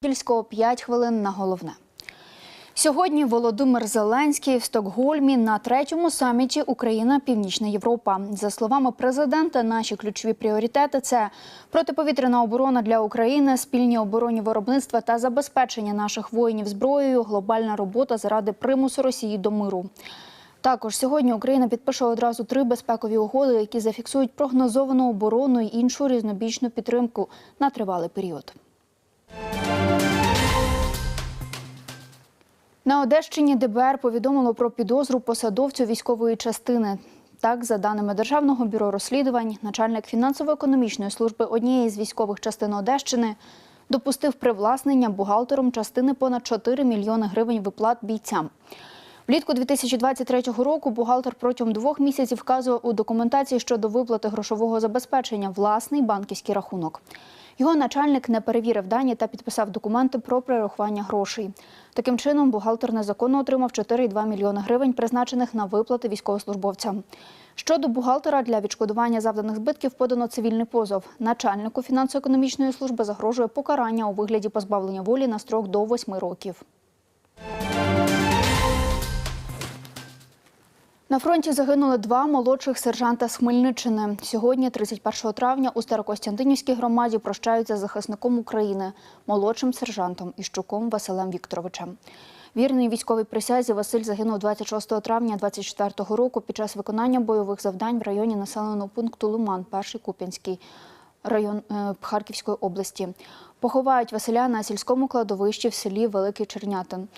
Подільського 5 хвилин на головне. Сьогодні Володимир Зеленський в Стокгольмі на третьому саміті Україна Північна Європа. За словами президента, наші ключові пріоритети це протиповітряна оборона для України, спільні оборонні виробництва та забезпечення наших воїнів зброєю, глобальна робота заради примусу Росії до миру. Також сьогодні Україна підпише одразу три безпекові угоди, які зафіксують прогнозовану оборону і іншу різнобічну підтримку на тривалий період. На Одещині ДБР повідомило про підозру посадовцю військової частини. Так, за даними Державного бюро розслідувань, начальник фінансово-економічної служби однієї з військових частин Одещини допустив привласнення бухгалтером частини понад 4 мільйони гривень виплат бійцям. Влітку 2023 року бухгалтер протягом двох місяців вказував у документації щодо виплати грошового забезпечення власний банківський рахунок. Його начальник не перевірив дані та підписав документи про перерахування грошей. Таким чином, бухгалтер незаконно отримав 4,2 мільйони гривень, призначених на виплати військовослужбовцям. Щодо бухгалтера для відшкодування завданих збитків подано цивільний позов. Начальнику фінансово-економічної служби загрожує покарання у вигляді позбавлення волі на строк до 8 років. На фронті загинули два молодших сержанта з Хмельниччини. Сьогодні, 31 травня, у Старокостянтинівській громаді прощаються з захисником України, молодшим сержантом Іщуком Василем Вікторовичем. Вірний військовій присязі Василь загинув 26 травня 24 року під час виконання бойових завдань в районі населеного пункту Лиман, перший Куп'янський район е, Харківської області. Поховають Василя на сільському кладовищі в селі Великий Чернятин.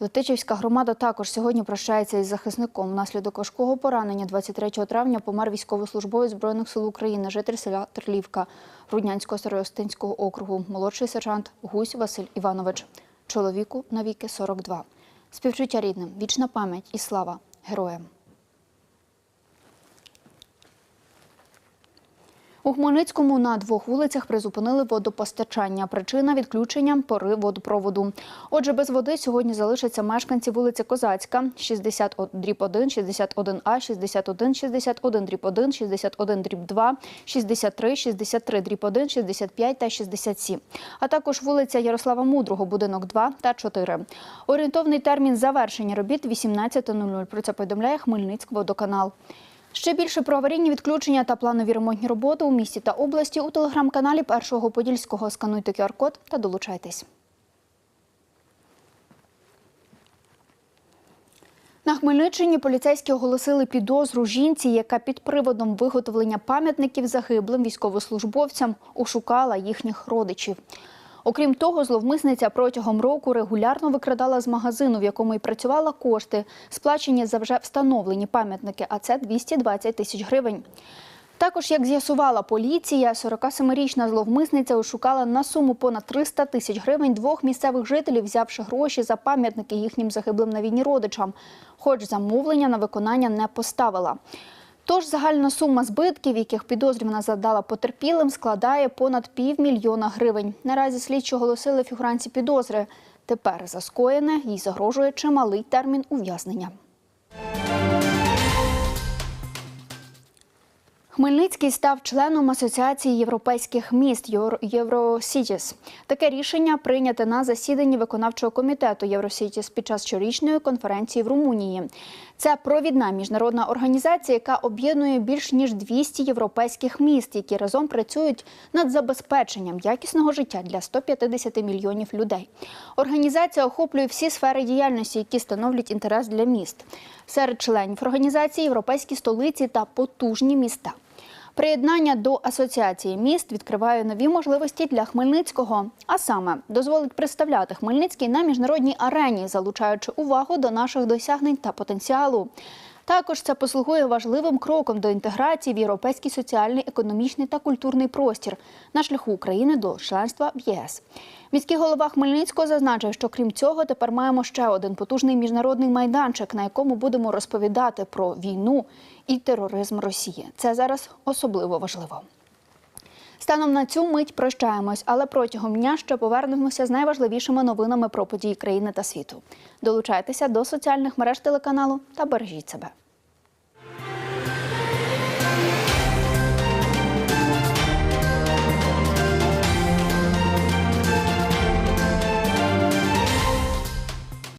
Летичівська громада також сьогодні прощається із захисником. Внаслідок важкого поранення 23 травня помер військовослужбовець Збройних сил України, житель села Терлівка Руднянського Старостинського округу, молодший сержант Гусь Василь Іванович. Чоловіку навіки 42. Співчуття рідним, вічна пам'ять і слава героям. У Хмельницькому на двох вулицях призупинили водопостачання. Причина відключення пори водопроводу. Отже, без води сьогодні залишаться мешканці вулиці Козацька, 60 дріб 1, 61А, 61, 61 дріб 1, 61 дріб 2, 63, 63 дріб 1, 65 та 67. А також вулиця Ярослава Мудрого, будинок 2 та 4. Орієнтовний термін завершення робіт 18.00. Про це повідомляє Хмельницькводоканал. Ще більше про аварійні відключення та планові ремонтні роботи у місті та області у телеграм-каналі Першого Подільського. Скануйте QR-код та долучайтесь. На Хмельниччині поліцейські оголосили підозру жінці, яка під приводом виготовлення пам'ятників загиблим військовослужбовцям ошукала їхніх родичів. Окрім того, зловмисниця протягом року регулярно викрадала з магазину, в якому й працювала кошти, сплачені за вже встановлені пам'ятники, а це 220 тисяч гривень. Також, як з'ясувала поліція, 47-річна зловмисниця ошукала на суму понад 300 тисяч гривень двох місцевих жителів, взявши гроші за пам'ятники їхнім загиблим на війні родичам, хоч замовлення на виконання не поставила. Тож загальна сума збитків, яких підозрювана задала потерпілим, складає понад півмільйона гривень. Наразі слідчі оголосили фігуранці підозри. Тепер за скоєне їй загрожує чималий термін ув'язнення. Хмельницький став членом Асоціації європейських міст Євросітіс. Таке рішення прийняте на засіданні виконавчого комітету Євросітіс під час щорічної конференції в Румунії. Це провідна міжнародна організація, яка об'єднує більш ніж 200 європейських міст, які разом працюють над забезпеченням якісного життя для 150 мільйонів людей. Організація охоплює всі сфери діяльності, які становлять інтерес для міст. Серед членів організації європейські столиці та потужні міста. Приєднання до асоціації міст відкриває нові можливості для Хмельницького, а саме дозволить представляти Хмельницький на міжнародній арені, залучаючи увагу до наших досягнень та потенціалу. Також це послугує важливим кроком до інтеграції в європейський соціальний, економічний та культурний простір на шляху України до членства в ЄС. Міський голова Хмельницького зазначив, що крім цього, тепер маємо ще один потужний міжнародний майданчик, на якому будемо розповідати про війну і тероризм Росії. Це зараз особливо важливо. Станом на цю мить прощаємось, але протягом дня ще повернемося з найважливішими новинами про події країни та світу. Долучайтеся до соціальних мереж телеканалу та бережіть себе.